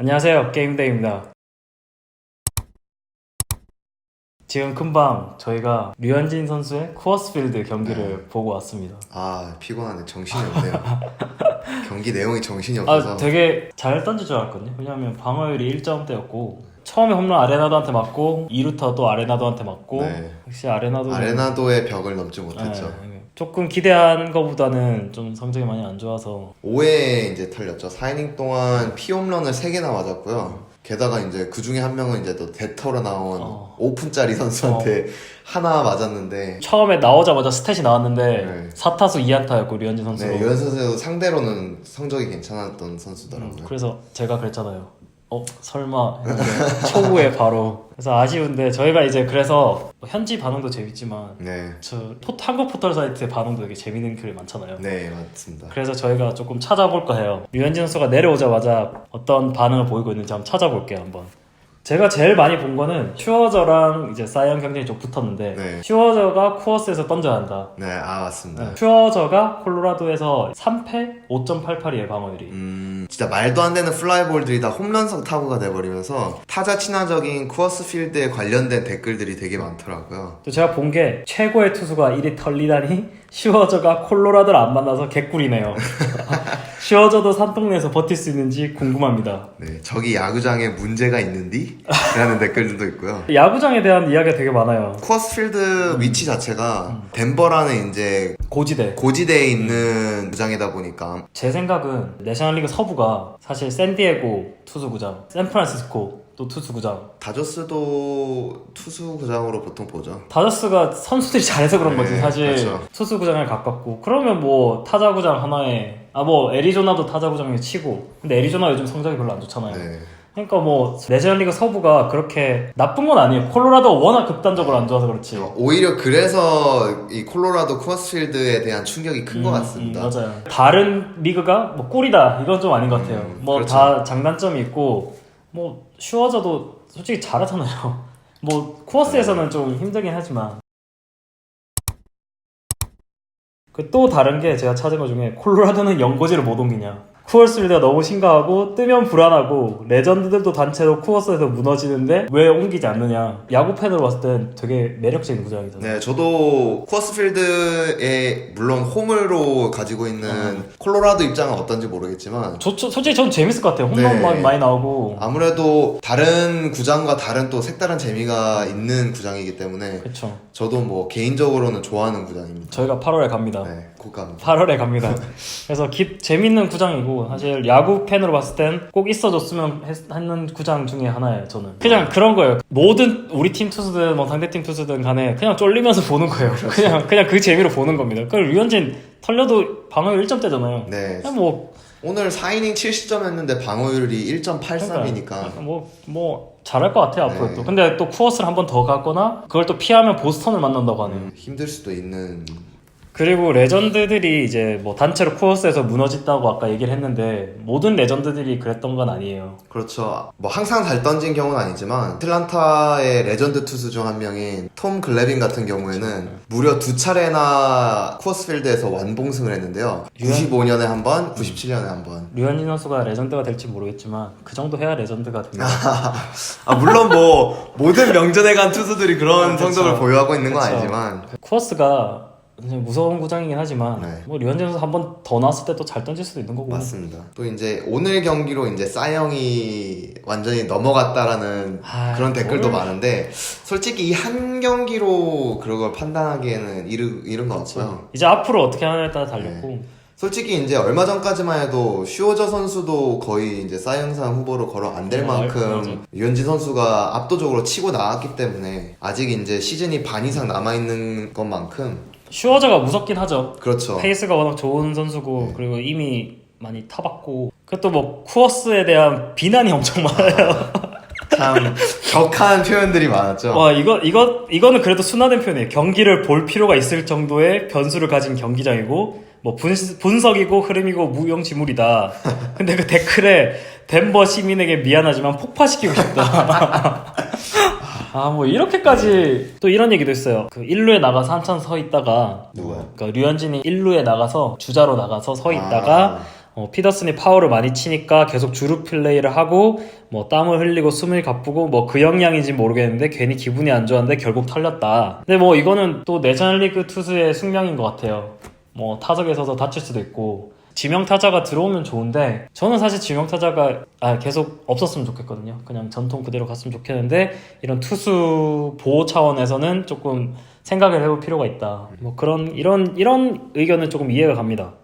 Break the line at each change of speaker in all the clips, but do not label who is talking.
안녕하세요. 게임데이입니다. 지금 금방 저희가 류현진 선수의 쿠어스필드 경기를 보고 왔습니다.
아 피곤하네 정신이 없네요 경기 내용이 정신이 없어서
아, 되게 잘 던질 줄 알았거든요. 왜냐하면 방어율이 1점대였고 처음에 홈런 아레나도한테 맞고 2루타 또 아레나도한테 맞고
네.
역시 아레나도
아레나도의 벽을 넘지 못했죠
네, 조금 기대한 것보다는 좀 성적이 많이 안 좋아서.
5회 이제 털렸죠. 4이닝 동안 피홈런을 3개나 맞았고요. 게다가 이제 그 중에 한 명은 이제 또 대터로 나온
어.
5분짜리 선수한테 하나 맞았는데.
처음에 나오자마자 스탯이 나왔는데
네.
4타수 2안타였고 류현진 선수로.
네, 유현 선수 상대로는 성적이 괜찮았던 선수더라고요.
그래서 제가 그랬잖아요. 어 설마 초구에 바로 그래서 아쉬운데 저희가 이제 그래서 뭐 현지 반응도 재밌지만
네,
저 포, 한국 포털 사이트의 반응도 되게 재밌는 글이 많잖아요.
네 맞습니다
그래서 저희가 조금 찾아볼까 해요. 류현진 선수가 내려오자마자 어떤 반응을 보이고 있는지 한번 찾아볼게요 한번. 제가 제일 많이 본 거는 슈어저랑 이제 사이언 경쟁이 좀 붙었는데
네.
슈어저가 쿠어스에서 던져야 한다.
네, 아 맞습니다
네. 슈어저가 콜로라도에서 3패 5.88이에요 방어율이.
음, 진짜 말도 안 되는 플라이볼들이 다 홈런성 타구가 돼버리면서 타자 친화적인 쿠어스 필드에 관련된 댓글들이 되게 많더라고요.
또 제가 본 게 최고의 투수가 이리 털리다니 슈어저가 콜로라도를 안 만나서 개꿀이네요. 슈어저도 산동네에서 버틸 수 있는지 궁금합니다.
네, 저기 야구장에 문제가 있는디? 라는 댓글들도 있고요.
야구장에 대한 이야기가 되게 많아요.
쿠어스 필드 위치 자체가 덴버라는 이제
고지대.
고지대에 있는 구장이다 보니까
제 생각은 내셔널리그 서부가 사실 샌디에고 투수구장, 샌프란시스코 또 투수구장.
다저스도 투수 구장으로 보통 보죠.
다저스가 선수들이 잘해서 그런 거지
네,
사실
그렇죠.
투수구장에 가깝고 그러면 뭐 타자구장 하나에 아 뭐 애리조나도 타자구장에 치고 근데 애리조나 요즘 성적이 별로 안 좋잖아요.
네.
그러니까 뭐 내셔널리그 서부가 그렇게 나쁜 건 아니에요. 콜로라도 워낙 극단적으로 안 좋아서 그렇지.
오히려 그래서 이 콜로라도 쿠어스 필드에 대한 충격이 큰 것
음,
같습니다.
음, 맞아요. 다른 리그가 뭐 꿀이다 이건 좀 아닌 것 같아요.
음,
뭐
그렇죠.
다 장단점이 있고 뭐 슈어저도 솔직히 잘하잖아요. 뭐 코어스에서는
네.
좀 힘들긴 하지만 그 또 다른 게 제가 찾은 것 중에 콜로라도는 연고지를 못 옮기냐. 쿠어스빌드가 너무 심각하고 뜨면 불안하고 레전드들도 단체로 쿠어스에서 무너지는데 왜 옮기지 않느냐. 야구 팬으로 봤을 땐 되게 매력적인 구장이잖아요.
네, 저도 쿠어스 필드에 물론 홈으로 가지고 있는
어.
콜로라도 입장은 어떤지 모르겠지만
저, 저- 솔직히 저는 재밌을 것 같아요. 홈런
네.
많이, 많이 나오고.
아무래도 다른 구장과 다른 또 색다른 재미가 있는 구장이기 때문에
그렇죠.
저도 뭐 개인적으로는 좋아하는 구장입니다.
저희가 8월에 갑니다.
네, 고감입니다.
8월에 갑니다. 그래서 기- 재밌는 구장이고 사실 야구 팬으로 봤을 땐 꼭 있어줬으면 했- 하는 구장 중에 하나예요. 저는 그냥 그런 거예요. 모든 우리 팀 투수든 뭐 상대 팀 투수든 간에 그냥 쫄리면서 보는 거예요. 그냥 그냥 그 재미로 보는 겁니다. 그 류현진 털려도 방어율 1점대잖아요.
네,
그냥 뭐
오늘 4이닝 7시점 했는데 방어율이 1.83이니까
뭐, 뭐, 잘할 것 같아요, 앞으로
네.
또. 근데 또 쿠어스를 한 번 더 가거나, 그걸 또 피하면 보스턴을 만난다고 하네요.
힘들 수도 있는
그리고 레전드들이 이제 뭐 단체로 쿠어스에서 무너졌다고 아까 얘기를 했는데, 모든 레전드들이 그랬던 건 아니에요.
그렇죠. 뭐 항상 잘 던진 경우는 아니지만 아틀란타의 레전드 투수 중 한 명인 톰 글래빈 같은 경우에는 무려 두 차례나 쿠어스필드에서 완봉승을 했는데요.
유한-
95년에 한 번, 97년에 한 번.
류현진 선수가 레전드가 될지 모르겠지만, 그 정도 해야 레전드가 됩니다.
아 물론 뭐 모든 명전에 간 투수들이 그런
그렇죠.
성적을 보유하고 있는 건
그렇죠.
아니지만
굉장히 무서운 구장이긴 하지만,
네.
뭐 류현진 선수 한 번 더 나왔을 때 또 잘 던질 수도 있는 거고.
맞습니다. 또 이제 오늘 경기로 이제 싸영이 완전히 넘어갔다라는
아,
그런 댓글도
뭘.
많은데 솔직히 이 한 경기로 그런 걸 판단하기에는 이르, 이른 것 같고요.
이제 앞으로 어떻게 하냐에 따라 달렸고,
네. 솔직히 이제 얼마 전까지만 해도 슈어저 선수도 거의 이제 사이영상 후보로 거론 안될
아.
만큼 유현진 선수가 압도적으로 치고 나왔기 때문에 아직 이제 시즌이 반 이상 남아 있는 것만큼
슈어저가 무섭긴 하죠.
그렇죠.
페이스가 워낙 좋은 선수고
네.
그리고 이미 많이 타봤고 그것도 뭐 쿠어스에 대한 비난이 엄청 많아요.
참 격한 표현들이 많았죠.
와 이거 이거 이거는 그래도 순화된 표현이에요. 경기를 볼 필요가 있을 정도의 변수를 가진 경기장이고 뭐 분, 분석이고 흐름이고 무용지물이다. 근데 그 댓글에 덴버 시민에게 미안하지만 폭파시키고 싶다. 아 뭐 이렇게까지 또 이런 얘기도 있어요. 그 1루에 나가서 한참 서 있다가
누가요?
그러니까 류현진이 1루에 나가서 주자로 나가서 서 있다가
아,
어, 피더슨이 파워를 많이 치니까 계속 주루 플레이를 하고 뭐 땀을 흘리고 숨을 가쁘고 뭐 그 영향인지 모르겠는데 괜히 기분이 안 좋았는데 결국 털렸다. 근데 뭐 이거는 또 내셔널리그 투수의 숙명인 것 같아요. 뭐 타석에 서서 다칠 수도 있고 지명 타자가 들어오면 좋은데 저는 사실 지명 타자가 아, 계속 없었으면 좋겠거든요. 그냥 전통 그대로 갔으면 좋겠는데 이런 투수 보호 차원에서는 조금 생각을 해볼 필요가 있다. 뭐 그런 이런 이런 의견은 조금 이해가 갑니다.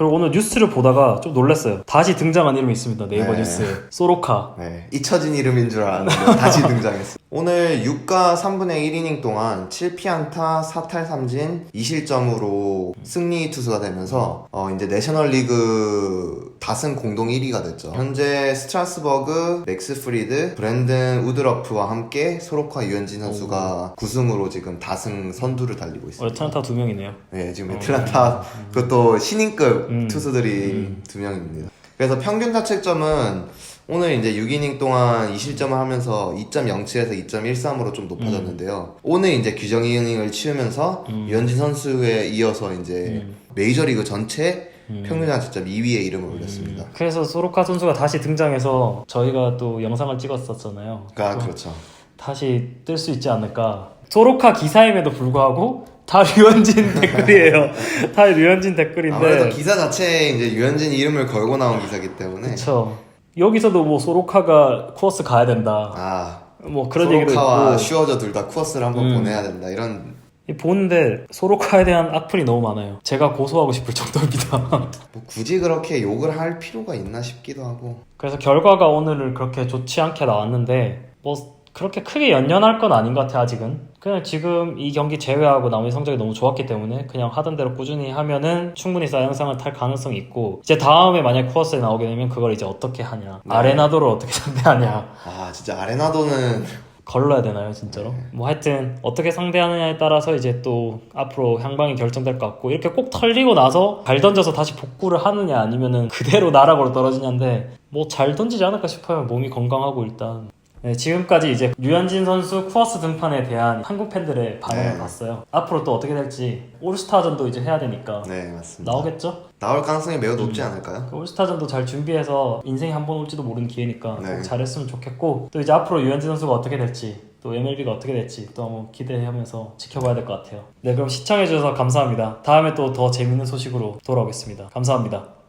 그리고 오늘 뉴스를 보다가 좀 놀랐어요. 다시 등장한 이름이 있습니다. 네이버
네.
뉴스에 소로카.
네, 잊혀진 이름인 줄 알았는데 다시 등장했어. 오늘 6가 3분의 1이닝 동안 7피안타 4탈 3진 2실점으로 승리 투수가 되면서 어, 이제 내셔널리그 다승 공동 1위가 됐죠. 현재 스트라스버그, 맥스 프리드, 브랜든 우드러프와 함께 소로카 유현진 선수가 9승으로 지금 다승 선두를 달리고 있습니다.
원래 트란타 두 명이네요.
네, 지금 애틀란타 그것도 신인급
음.
투수들이
음.
두 명입니다. 그래서 평균 자책점은 오늘 이제 6이닝 동안 2실점을 하면서 2.07에서 2.13으로 좀 높아졌는데요. 오늘 이제 규정 이닝을 치우면서
음.
유현진 선수에 이어서 이제
음.
메이저리그 전체
음.
평균 자책점 2위에 이름을 올렸습니다.
그래서 소로카 선수가 다시 등장해서 저희가 또 영상을 찍었었잖아요.
아,
또
그렇죠.
다시 뜰 수 있지 않을까. 소로카 기사임에도 불구하고 다 류현진 댓글이에요. 다 류현진 댓글인데.
아무래도 기사 자체에 이제 유현진 이름을 걸고 나온 기사기 때문에
그쵸. 여기서도 뭐 소로카가 쿠어스 가야 된다.
아
뭐 그런 얘기도
소로카와
있고.
슈어저 둘 다 쿠어스를 한번
음.
보내야 된다 이런
이 보는데 소로카에 대한 악플이 너무 많아요. 제가 고소하고 싶을 정도입니다.
뭐 굳이 그렇게 욕을 할 필요가 있나 싶기도 하고
그래서 결과가 오늘을 그렇게 좋지 않게 나왔는데 뭐 그렇게 크게 연연할 건 아닌 것 같아 아직은. 그냥 지금 이 경기 제외하고 나머지 성적이 너무 좋았기 때문에 그냥 하던 대로 꾸준히 하면은 충분히 사영상을 탈 가능성이 있고 이제 다음에 만약 쿠어스에 나오게 되면 그걸 이제 어떻게 하냐.
네.
아레나도를 어떻게 상대하냐.
아 진짜 아레나도는
걸러야 되나요 진짜로? 뭐 하여튼 어떻게 상대하느냐에 따라서 이제 또 앞으로 향방이 결정될 것 같고 이렇게 꼭 털리고 나서 잘 던져서 다시 복구를 하느냐 아니면은 그대로 나락으로 떨어지냐인데 뭐 잘 던지지 않을까 싶어요 몸이 건강하고 일단 네, 지금까지 이제 류현진 선수 쿠어스 등판에 대한 한국 팬들의 반응을
네.
봤어요 앞으로 또 어떻게 될지 올스타전도 이제 해야 되니까
네 맞습니다
나오겠죠?
나올 가능성이 매우 높지 않을까요?
그 올스타전도 잘 준비해서 인생에 한번 올지도 모르는 기회니까
네.
꼭 잘했으면 좋겠고 또 이제 앞으로 유현진 선수가 어떻게 될지 또 MLB가 어떻게 될지 또 한번 기대하면서 지켜봐야 될 것 같아요. 네 그럼 시청해주셔서 감사합니다. 다음에 또 더 재밌는 소식으로 돌아오겠습니다. 감사합니다.